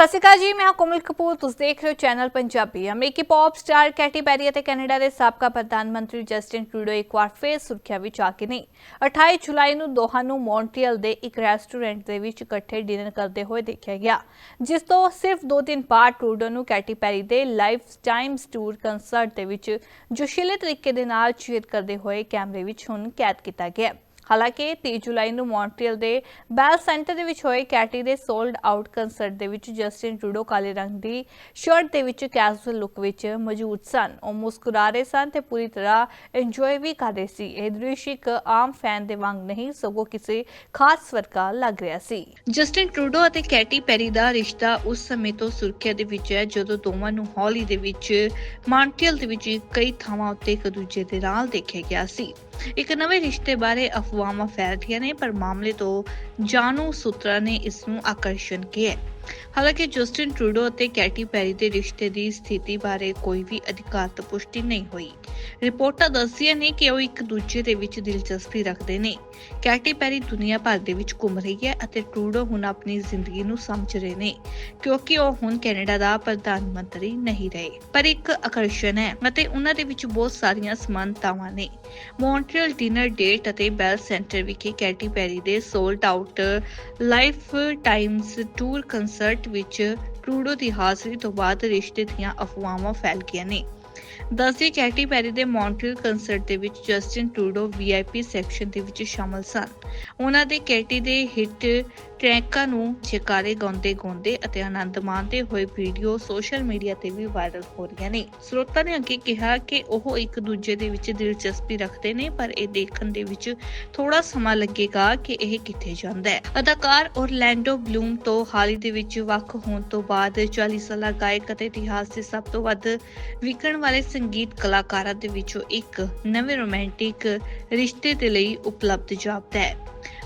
ਸਤਿ ਸ਼੍ਰੀ ਅਕਾਲ ਜੀ, ਮੈਂ ਹਾਂ ਕੋਮਲ ਕਪੂਰ। ਤੁਸੀਂ ਦੇਖ ਰਹੇ ਹੋ ਚੈਨਲ ਪੰਜਾਬੀ ਅਮਰੀਕੀ ਪੌਪ ਸਟਾਰ ਕੈਟੀ ਪੈਰੀ ਅਤੇ ਕੈਨੇਡਾ ਦੇ ਸਾਬਕਾ ਪ੍ਰਧਾਨ ਮੰਤਰੀ ਜਸਟਿਨ ਟਰੂਡੋ ਇੱਕ ਵਾਰ ਫੇਰ ਸੁਰੱਖਿਆ ਵਿੱਚ ਆ ਕੇ ਨਹੀਂ 28 ਜੁਲਾਈ ਨੂੰ ਦੋਹਾਂ ਨੂੰ ਮੌਂਟਰੀਅਲ ਦੇ ਇੱਕ ਰੈਸਟੋਰੈਂਟ ਦੇ ਵਿੱਚ ਇਕੱਠੇ ਡਿਨਰ ਕਰਦੇ ਹੋਏ ਦੇਖਿਆ ਗਿਆ, ਜਿਸ ਤੋਂ ਸਿਰਫ ਦੋ ਦਿਨ ਬਾਅਦ ਟਰੂਡੋ ਨੂੰ ਕੈਟੀ ਪੈਰੀ ਦੇ ਲਾਈਫ ਟਾਈਮਸ ਟੂਰ ਕੰਸਰਟ ਦੇ ਵਿੱਚ ਜੋਸ਼ੀਲੇ ਤਰੀਕੇ ਦੇ ਨਾਲ ਚੀਅਰ ਕਰਦੇ ਹੋਏ ਕੈਮਰੇ ਵਿੱਚ ਹੁਣ ਕੈਦ ਕੀਤਾ ਗਿਆ। ਹਾਲਾਂਕਿ 30 ਜੁਲਾਈ ਨੂੰ ਮੌਂਟਰੀਅਲ ਦੇ ਬੈਲ ਸੈਂਟਰ ਦੇ ਵਿੱਚ ਹੋਏ ਕੈਟੀ ਦੇ ਸੋਲਡ ਆਊਟ ਕੰਸਰਟ ਦੇ ਵਿੱਚ ਜਸਟਿਨ ਟਰੂਡੋ ਕਾਲੇ ਰੰਗ ਦੀ ਸ਼ਰਟ ਦੇ ਵਿੱਚ ਕੈਜੂਅਲ ਲੁੱਕ ਵਿੱਚ ਮੌਜੂਦ ਸਨ। ਉਹ ਮੁਸਕਰਾ ਰਹੇ ਸਨ ਤੇ ਪੂਰੀ ਤਰ੍ਹਾਂ ਇੰਜੋਏ ਵੀ ਕਰ ਰਹੇ ਸੀ। ਇਹ ਦ੍ਰਿਸ਼ ਇੱਕ ਆਮ ਫੈਨ ਦੇ ਵਾਂਗ ਨਹੀਂ, ਸਗੋਂ ਕਿਸੇ ਖਾਸ ਵਰਗਾ ਲੱਗ ਰਿਹਾ ਸੀ। ਜਸਟਿਨ ਟਰੂਡੋ ਅਤੇ ਕੈਟੀ ਪੈਰੀ ਦਾ ਰਿਸ਼ਤਾ ਉਸ ਸਮੇਂ ਤੋਂ ਸੁਰਖੀਆਂ ਦੇ ਵਿੱਚ ਹੈ, ਜਦੋਂ ਦੋਵਾਂ ਨੂੰ ਹੌਲੀ ਦੇ ਵਿੱਚ ਮੌਂਟਰੀਅਲ ਦੇ ਵਿੱਚ ਕਈ ਥਾਵਾਂ ਉੱਤੇ ਇੱਕ ਦੂਜੇ ਦੇ ਨਾਲ ਦੇਖਿਆ ਗਿਆ ਸੀ। ਇੱਕ ਨਵੇਂ ਰਿਸ਼ਤੇ ਬਾਰੇ ਅਫਵਾਹਾਂ ਫੈਲਦੀਆਂ ਨੇ, ਪਰ ਮਾਮਲੇ ਤੋਂ ਜਾਣੂ ਸੂਤਰਾਂ ਨੇ ਇਸ ਨੂੰ ਆਕਰਸ਼ਣ ਕਿਹਾ ਹਾਲਾਂਕਿ ਜਸਟਿਨ ਟਰੂਡੋ ਅਤੇ ਕੈਟੀ ਪੈਰੀ ਦੇ ਰਿਸ਼ਤੇ ਦੀ ਸਥਿਤੀ ਬਾਰੇ ਕੋਈ ਵੀ ਅਧਿਕਾਰਤ ਪੁਸ਼ਟੀ ਨਹੀਂ ਹੋਈ। ਰਿਪੋਰਟਾਂ ਦੱਸਦੀਆਂ ਨੇ ਕਿ ਉਹ ਇੱਕ ਦੂਜੇ ਦੇ ਵਿੱਚ ਦਿਲਚਸਪੀ ਰੱਖਦੇ ਨੇ। ਕੈਟੀ ਪੈਰੀ ਦੁਨੀਆ ਭਰ ਦੇ ਵਿੱਚ ਘੁੰਮ ਰਹੀ ਹੈ ਅਤੇ ਟਰੂਡੋ ਹੁਣ ਆਪਣੀ ਜ਼ਿੰਦਗੀ ਨੂੰ ਸਮਝ ਰਹੇ ਨੇ, ਕਿਉਂਕਿ ਉਹ ਹੁਣ ਕੈਨੇਡਾ ਦਾ ਪ੍ਰਧਾਨ ਮੰਤਰੀ ਨਹੀਂ ਰਹੇ। ਪਰ ਇੱਕ ਆਕਰਸ਼ਣ ਹੈ ਅਤੇ ਉਹਨਾਂ ਦੇ ਵਿੱਚ ਬਹੁਤ ਸਾਰੀਆਂ ਸਮਾਨਤਾਵਾਂ ਨੇ। ਮੌਂਟਰੀਅਲ ਡਿਨਰ ਡੇਟ ਅਤੇ ਬੈਲ ਸੈਂਟਰ ਵਿਖੇ ਕੈਟੀ ਪੈਰੀ ਦੇ sold out lifetimes tour concert ਵਿੱਚ ਟਰੂਡੋ ਦੀ ਹਾਜ਼ਰੀ ਤੋਂ ਬਾਅਦ ਰਿਸ਼ਤੇ ਦੀਆਂ ਅਫਵਾਹਾਂ ਫੈਲ ਗਈਆਂ ਨੇ। ਦੱਸਦੀ ਕੈਟੀ ਪੈਰੀ ਦੇ ਮੌਂਟਰੀਅਲ ਕੰਸਰਟ ਦੇ ਵਿੱਚ ਜਸਟਿਨ ਟਰੂਡੋ ਵੀਆਈਪੀ ਸੈਕਸ਼ਨ ਦੇ ਵਿੱਚ ਸ਼ਾਮਲ ਸਨ। ਉਹਨਾਂ ਦੇ ਕੈਟੀ ਦੇ ਹਿੱਟ ਟਰੈਕਾਂ ਨੂੰ ਜੈਕਾਰੇ ਗਾਉਂਦੇ ਗਾਉਂਦੇ ਅਤੇ ਆਨੰਦ ਮਾਣਦੇ ਹੋਏ ਵੀਡੀਓ ਸੋਸ਼ਲ ਮੀਡੀਆ ਤੇ ਵੀ ਵਾਇਰਲ ਹੋ ਰਹੀਆਂ ਨੇ। ਸਰੋਤਾਂ ਨੇ ਅੱਗੇ ਕਿਹਾ ਕਿ ਉਹ ਇੱਕ ਦੂਜੇ ਦੇ ਵਿੱਚ ਦਿਲਚਸਪੀ ਰੱਖਦੇ ਨੇ, ਪਰ ਇਹ ਦੇਖਣ ਦੇ ਵਿੱਚ ਥੋੜਾ ਸਮਾਂ ਲੱਗੇਗਾ ਕਿ ਇਹ ਕਿੱਥੇ ਜਾਂਦਾ ਹੈ। ਅਦਾਕਾਰ ਔਰਲੈਂਡੋ ਬਲੂਮ ਤੋਂ ਹਾਲ ਹੀ ਦੇ ਵਿੱਚ ਵੱਖ ਹੋਣ ਤੋਂ ਬਾਅਦ 40 ਸਾਲਾ ਗਾਇਕ ਅਤੇ ਇਤਿਹਾਸ ਦੇ ਸਭ ਤੋਂ ਵੱਧ ਵਿਕਣ ਵਾਲੇ ਸੰਗੀਤ ਕਲਾਕਾਰਾਂ ਦੇ ਵਿੱਚੋਂ ਇੱਕ ਨਵੇਂ ਰੋਮਾਂਟਿਕ ਰਿਸ਼ਤੇ ਦੇ ਲਈ ਉਪਲਬਧ ਜਾਪਦਾ ਹੈ।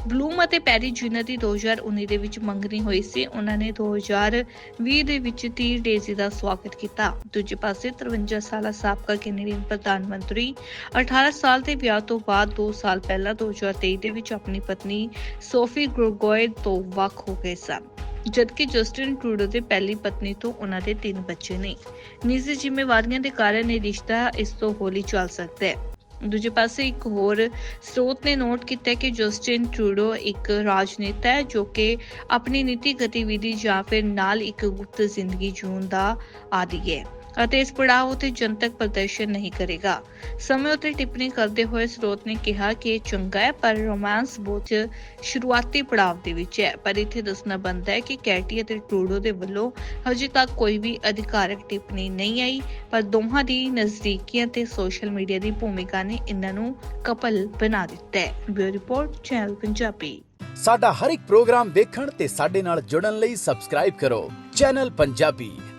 ਬਲੂਮ ਅਤੇ ਪੈਰੀ ਜਿਨ੍ਹਾਂ ਦੀ 2019 ਦੇ ਵਿੱਚ ਮੰਗਣੀ ਹੋਈ ਸੀ। ਉਹਨਾਂ ਨੇ 2020 ਦੇ ਵਿੱਚ 30 ਡੇਜ਼ੀ ਦਾ ਸਵਾਗਤ ਕੀਤਾ। ਦੂਜੇ ਪਾਸੇ 53 ਸਾਲਾ ਸਾਬਕਾ ਕੈਨੇਡੀਅਨ ਪ੍ਰਧਾਨ ਮੰਤਰੀ 18 ਸਾਲ ਦੇ ਵਿਆਹ ਤੋਂ ਬਾਅਦ 2 ਸਾਲ ਪਹਿਲਾਂ 2023 ਦੇ ਵਿੱਚ ਆਪਣੀ ਪਤਨੀ ਸੋਫੀ ਗ੍ਰੋਗੋਇਡ ਤੋਂ ਵੱਖ ਹੋ ਗਏ ਸਨ। ਜਦਕਿ ਜਸਟਿਨ ਟਰੂਡੋ ਦੇ ਪਹਿਲੀ ਪਤਨੀ ਤੋਂ ਉਹਨਾਂ ਦੇ ਤਿੰਨ ਬੱਚੇ ਨੇ। ਨਿੱਜੀ ਜ਼ਿੰਮੇਵਾਰੀਆਂ ਦੇ ਕਾਰਨ ਇਹ ਰਿਸ਼ਤਾ ਇਸ ਤੋਂ ਹੌਲੀ ਚੱਲ ਸਕਦਾ ਹੈ। ਦੂਜੇ ਪਾਸੇ ਇੱਕ ਹੋਰ ਸਰੋਤ ਨੇ ਨੋਟ ਕੀਤਾ ਕਿ ਜਸਟਿਨ ਟਰੂਡੋ ਇੱਕ ਰਾਜਨੇਤਾ ਹੈ ਜੋ ਕਿ ਆਪਣੀ ਨੀਤੀ ਗਤੀਵਿਧੀ ਜਾਂ ਫਿਰ ਨਾਲ ਇੱਕ ਗੁਪਤ ਜ਼ਿੰਦਗੀ ਜਿਉਣ ਦਾ ਆਦੀ ਹੈ। ਅਤੇ ਇਸ ਪੜਾਅ ਉਤੇ ਜਨਤਕ ਪ੍ਰਦਰਸ਼ਨ ਨਹੀਂ ਕਰੇਗਾ। ਸਮੇਂ ਉਤੇ ਟਿੱਪਣੀ ਕਰਦੇ ਹੋਏ ਸਰੋਤ ਨੇ ਕਿਹਾ ਕਿ ਇਹ ਚੰਗਾ ਹੈ, ਪਰ ਰੋਮਾਂਸ ਬਹੁਤ ਸ਼ੁਰੂਆਤੀ ਪੜਾਅ ਦੇ ਵਿੱਚ ਹੈ। ਪਰ ਇੱਥੇ ਦੱਸਣਾ ਬਣਦਾ ਹੈ ਕਿ ਕੈਟੀ ਅਤੇ ਟਰੂਡੋ ਦੇ ਵੱਲੋਂ ਹਜੇ ਤੱਕ ਕੋਈ ਵੀ ਅਧਿਕਾਰਕ ਟਿੱਪਣੀ ਨਹੀਂ ਆਈ, ਪਰ ਦੋਹਾਂ ਦੀ ਨਜ਼ਦੀਕੀਆਂ ਤੇ ਸੋਸ਼ਲ ਮੀਡੀਆ ਦੀ ਭੂਮਿਕਾ ਨੇ ਇਹਨਾਂ ਨੂੰ ਕਪਲ ਬਣਾ ਦਿੱਤਾ ਹੈ। Bureau report, channel Punjabi. ਸਾਡਾ ਹਰ ਇੱਕ ਪ੍ਰੋਗਰਾਮ ਦੇਖਣ ਤੇ ਸਾਡੇ ਨਾਲ ਜੁੜਨ ਲਈ ਸਬਸਕ੍ਰਾਈਬ ਕਰੋ। ਚੈਨਲ ਪੰਜਾਬੀ